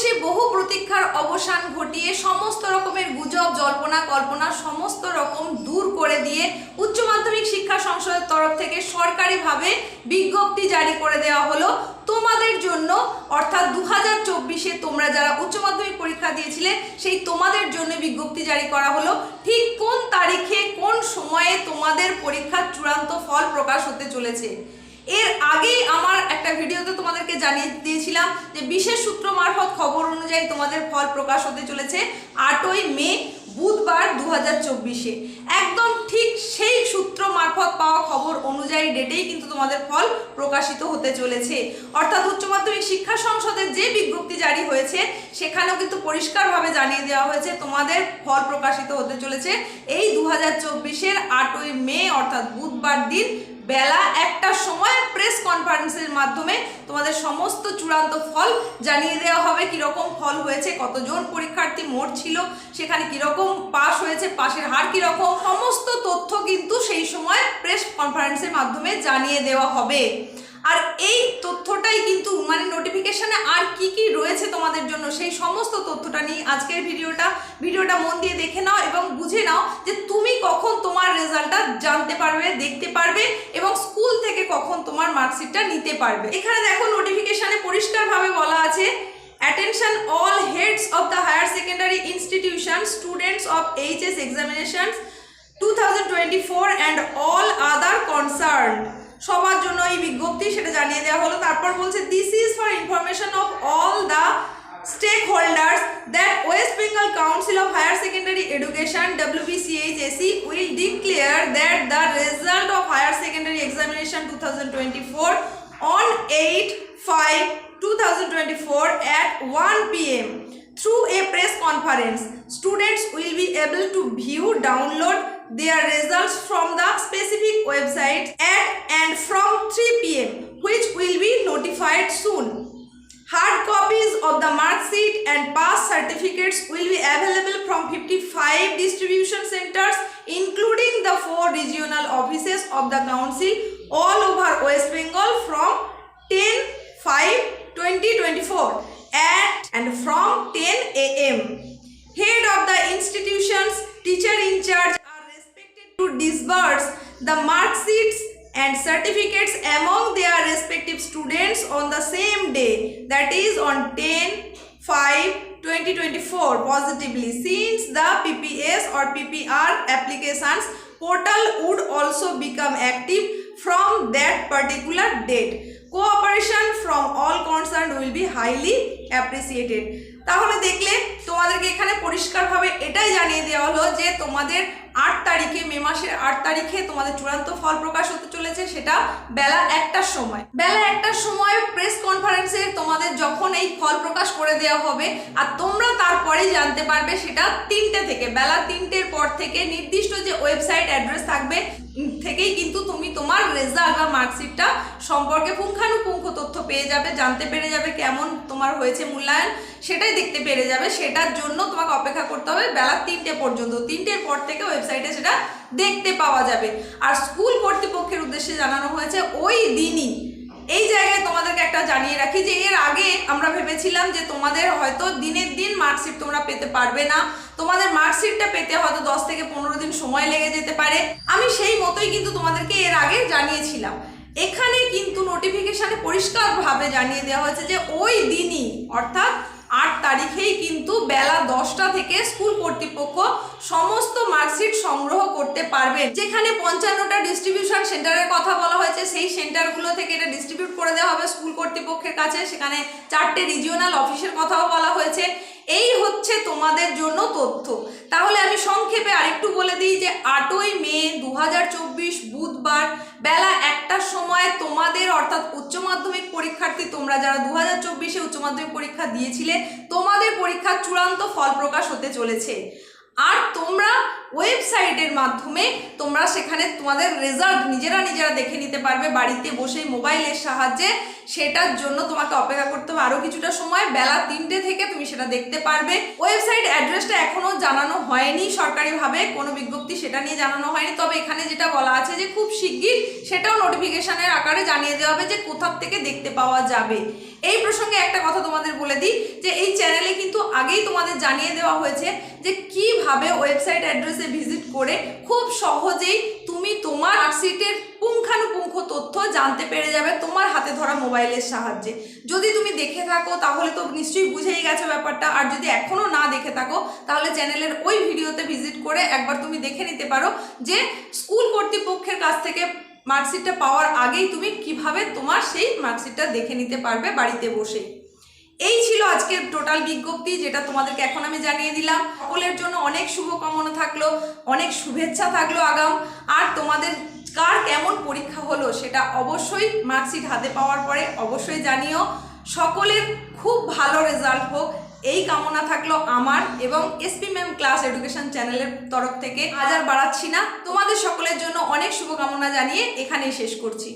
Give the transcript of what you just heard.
অবশেষে বহু প্রতীক্ষার অবসান ঘটিয়ে সমস্ত রকমের গুজব, জল্পনা, কল্পনা সমস্ত রকম দূর করে দিয়ে উচ্চ মাধ্যমিক শিক্ষা সংসদের তরফ থেকে সরকারিভাবে বিজ্ঞপ্তি জারি করে দেওয়া হলো। তোমাদের জন্য, অর্থাৎ দু হাজার চব্বিশে তোমরা যারা উচ্চ মাধ্যমিক পরীক্ষা দিয়েছিলে, সেই তোমাদের জন্য বিজ্ঞপ্তি জারি করা হলো। ঠিক কোন তারিখে, কোন সময়ে তোমাদের পরীক্ষার চূড়ান্ত ফল প্রকাশ হতে চলেছে? এর আগেই আমার একটা ভিডিওতে তোমাদেরকে জানিয়ে দিয়েছিলাম যে বিশেষ সূত্র মারফত খবর অনুযায়ী তোমাদের ফল প্রকাশ হতে চলেছে আটই মে বুধবার দু হাজার চব্বিশে। একদম ঠিক সেই সূত্র মারফত পাওয়া খবর অনুযায়ী ডেটেই কিন্তু তোমাদের ফল প্রকাশিত হতে চলেছে। অর্থাৎ উচ্চ মাধ্যমিক শিক্ষা সংসদের যে বিজ্ঞপ্তি জারি হয়েছে, সেখানেও কিন্তু পরিষ্কারভাবে জানিয়ে দেওয়া হয়েছে তোমাদের ফল প্রকাশিত হতে চলেছে এই দু হাজার চব্বিশের আটই মে, অর্থাৎ বুধবার দিন বেলা একটার সময় কনফারেন্সের মাধ্যমে তোমাদের সমস্ত চূড়ান্ত ফল জানিয়ে দেওয়া হবে, কীরকম ফল হয়েছে, কতজন পরীক্ষার্থী মোট ছিল সেখানে কীরকম পাস হয়েছে, পাশের হার কীরকম, সমস্ত তথ্য কিন্তু সেই সময় প্রেস কনফারেন্সের মাধ্যমে জানিয়ে দেওয়া হবে। আর এই তথ্যটাই কিন্তু মানে নোটিফিকেশনে আর কি কি রয়েছে তোমাদের জন্য সেই সমস্ত তথ্যটা নিয়ে আজকের ভিডিওটা ভিডিওটা মন দিয়ে দেখে নাও এবং বুঝে নাও যে তুমি কখন তোমার রেজাল্টটা জানতে পারবে দেখতে পারবে এবং স্কুল থেকে কখন তোমার মার্কশিটটা নিতে পারবে এখানে দেখো নোটিফিকেশানে পরিষ্কারভাবে বলা আছে attention all heads Attention all heads of the higher secondary institutions, students of HS examinations 2024 and all other concerned. সবার জন্য এই বিজ্ঞপ্তি সেটা জানিয়ে দেওয়া হলো। তারপর বলছে this is for information of all the stakeholders that West Bengal council of higher secondary education WBCHSE will declare that the result of higher secondary examination 2024 on 8 5 2024 at 1 pm through a press conference. Students will be able to view download their results from the specific website at and from 3 pm which will be notified soon. Hard copies of the mark sheet and pass certificates will be available from 55 distribution centers including the four regional offices of the council all over west bengal from 10 5 2024 at and from 10 am head of the institutions teacher in charge are expected to disburse the mark sheets and certificates among their respective students on the same day that is on 10 5 2024 positively. Since the pps or ppr applications portal would also become active from that particular date. Cooperation from all be highly appreciated তাহলে দেখলে তোমাদেরকে এখানে পরিষ্কারভাবে এটাই জানিয়ে দেওয়া হলো যে তোমাদের আট তারিখে, মে মাসের আট তারিখে তোমাদের চূড়ান্ত ফল প্রকাশ হতে চলেছে সেটা বেলা একটার সময়। বেলা একটার সময় প্রেস কনফারেন্সে তোমাদের যখন এই ফল প্রকাশ করে দেওয়া হবে আর তোমরা তারপরেই জানতে পারবে সেটা তিনটে থেকে, বেলা তিনটের পর থেকে নির্দিষ্ট যে ওয়েবসাইট অ্যাড্রেস থাকবে থেকেই কিন্তু তুমি তোমার রেজাল্ট বা মার্কশিটটা সম্পর্কে পুঙ্খানুপুঙ্খ তথ্য পেয়ে যাবে, জানতে পেরে যাবে কেমন তোমার হয়েছে মূল্যায়ন, সেটাই দেখতে পেরে যাবে। সেটার জন্য তোমাকে অপেক্ষা করতে হবে বেলা তিনটে পর্যন্ত। তিনটের পর থেকে ওয়েবসাইটে সেটা দেখতে পাওয়া যাবে। আর স্কুল কর্তৃপক্ষের উদ্দেশ্যে জানানো হয়েছে, ওই দিনই। এই জায়গায় তোমাদেরকে একটা জানিয়ে রাখি যে, এর আগে আমরা ভেবেছিলাম যে তোমাদের হয়তো দিনের দিন মার্কশিট তোমরা পেতে পারবে না। তোমাদের মার্কশিটটা পেতে হয়তো দশ থেকে পনেরো দিন সময় লেগে যেতে পারে। আমি সেই মতোই কিন্তু তোমাদেরকে এর আগে জানিয়েছিলাম। এখানে কিন্তু নোটিফিকেশনে পরিষ্কারভাবে জানিয়ে দেওয়া হয়েছে যে, ওই দিনই, অর্থাৎ আট তারিখেই কিন্তু বেলা দশটা থেকে স্কুল কর্তৃপক্ষ সমস্ত মার্কশিট সংগ্রহ করতে পারবে যেখানে পঞ্চান্নটা ডিস্ট্রিবিউশন সেন্টারের কথা বলা হয়েছে, সেই সেন্টারগুলো থেকে এটা ডিস্ট্রিবিউট করে দেওয়া হবে স্কুল কর্তৃপক্ষের কাছে। সেখানে চারটে রিজিওনাল অফিসের কথাও বলা হয়েছে। এই হচ্ছে তোমাদের জন্য তথ্য। তাহলে আমি সংক্ষেপে আরেকটু বলে দিই যে, আটই মে দু হাজার চব্বিশ বুধবার বেলা একটার সময় তোমাদের, অর্থাৎ উচ্চ মাধ্যমিক তোমরা যারা দু হাজার চব্বিশে উচ্চমাধ্যমিক পরীক্ষা দিয়েছিলে, তোমাদের পরীক্ষার চূড়ান্ত ফল প্রকাশ হতে চলেছে। আর তোমরা ওয়েবসাইটের মাধ্যমে তোমরা সেখানে তোমাদের রেজাল্ট নিজেরা নিজেরা দেখে নিতে পারবে, বাড়িতে বসেই মোবাইলের সাহায্যে। সেটার জন্য তোমাকে অপেক্ষা করতে হবে আরও কিছুটা সময়, বেলা তিনটে থেকে তুমি সেটা দেখতে পারবে। ওয়েবসাইট অ্যাড্রেসটা এখনও জানানো হয়নি সরকারিভাবে, কোনো বিজ্ঞপ্তি সেটা নিয়ে জানানো হয়নি। তবে এখানে যেটা বলা আছে যে খুব শিগগির সেটাও নোটিফিকেশানের আকারে জানিয়ে দেওয়া হবে যে কোথার থেকে দেখতে পাওয়া যাবে। এই প্রসঙ্গে একটা কথা তোমাদের বলে দিই যে আগেই তোমাদের জানিয়ে দেওয়া হয়েছে যে কীভাবে ওয়েবসাইট অ্যাড্রেসে ভিজিট করে খুব সহজেই তুমি তোমার মার্কশিটের পুঙ্খানুপুঙ্খ তথ্য জানতে পেরে যাবে তোমার হাতে ধরা মোবাইলের সাহায্যে। যদি তুমি দেখে থাকো, তাহলে তো নিশ্চয়ই বুঝেই গেছো ব্যাপারটা। আর যদি এখনও না দেখে থাকো, তাহলে চ্যানেলের ওই ভিডিওতে ভিজিট করে একবার তুমি দেখে নিতে পারো যে স্কুল কর্তৃপক্ষের কাছ থেকে মার্কশিটটা পাওয়ার আগেই তুমি কীভাবে তোমার সেই মার্কশিটটা দেখে নিতে পারবে বাড়িতে বসেই। এই ছিল আজকের টোটাল বিজ্ঞপ্তি, যেটা তোমাদেরকে এখন আমি জানিয়ে দিলাম। সকলের জন্য অনেক শুভকামনা থাকল, অনেক শুভেচ্ছা থাকল আগাম। আর তোমাদের কার কেমন পরীক্ষা হলো সেটা অবশ্যই মার্কশিট হাতে পাওয়ার পরে অবশ্যই জানিও। সকলের খুব ভালো রেজাল্ট হোক, এই কামনা থাকল আমার এবং এসপি ম্যাম ক্লাস এডুকেশন চ্যানেলের তরফ থেকে। আজ আর বাড়াচ্ছি না। তোমাদের সকলের জন্য অনেক শুভকামনা জানিয়ে এখানেই শেষ করছি।